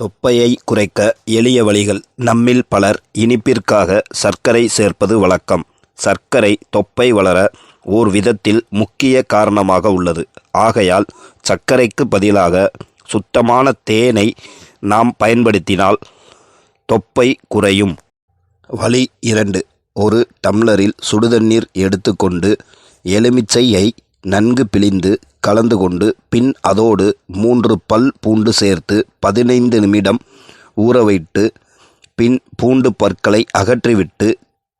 தொப்பையை குறைக்க எளிய வழிகள். நம்மில் பலர் இனிப்பிற்காக சர்க்கரை சேர்ப்பது வழக்கம். சர்க்கரை தொப்பை வளர ஓர் விதத்தில் முக்கிய காரணமாக உள்ளது. ஆகையால் சர்க்கரைக்கு பதிலாக சுத்தமான தேனை நாம் பயன்படுத்தினால் தொப்பை குறையும். வழி இரண்டு. ஒரு டம்ளரில் சுடுதண்ணீர் எடுத்துக்கொண்டு எலுமிச்சையை நன்கு பிழிந்து கலந்து கொண்டு பின் அதோடு மூன்று பல் பூண்டு சேர்த்து பதினைந்து நிமிடம் ஊற வைத்து பின் பூண்டு பற்களை அகற்றிவிட்டு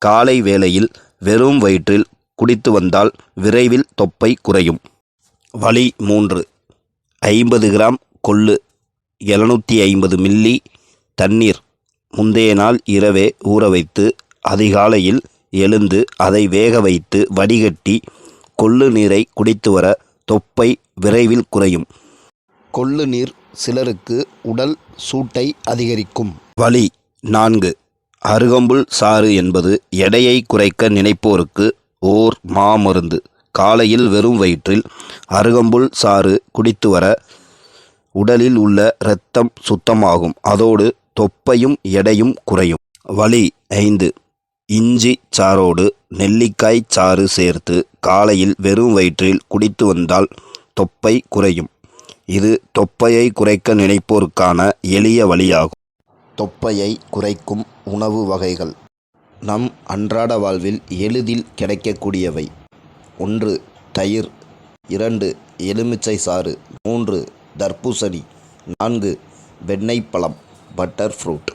காலை வேளையில் வெறும் வயிற்றில் குடித்து வந்தால் விரைவில் தொப்பை குறையும். வழி மூன்று. ஐம்பது கிராம் கொள்ளு எழுநூற்றி ஐம்பது மில்லி தண்ணீர். முந்தைய நாள் இரவே ஊற வைத்து அதிகாலையில் எழுந்து அதை வேக வைத்து வடிகட்டி கொள்ளு நீரை குடித்து வர தொப்பை விரைவில் குறையும். கொள்ளு நீர் சிலருக்கு உடல் சூட்டை அதிகரிக்கும். வழி நான்கு. அருகம்புல் சாறு என்பது எடையை குறைக்க நினைப்போருக்கு ஓர் மாமருந்து. காலையில் வெறும் வயிற்றில் அருகம்புல் சாறு குடித்து வர உடலில் உள்ள இரத்தம் சுத்தமாகும். அதோடு தொப்பையும் எடையும் குறையும். வழி ஐந்து. இஞ்சி சாறோடு நெல்லிக்காய் சாறு சேர்த்து காலையில் வெறும் வயிற்றில் குடித்து வந்தால் தொப்பை குறையும். இது தொப்பையை குறைக்க நினைப்போருக்கான எளிய வழியாகும். தொப்பையை குறைக்கும் உணவு வகைகள். நம் அன்றாட வாழ்வில் எளிதில் கிடைக்கக்கூடியவை. ஒன்று தயிர். இரண்டு எலுமிச்சை சாறு. மூன்று தர்பூசணி. நான்கு வெண்ணெய் பழம் பட்டர் ஃப்ரூட்.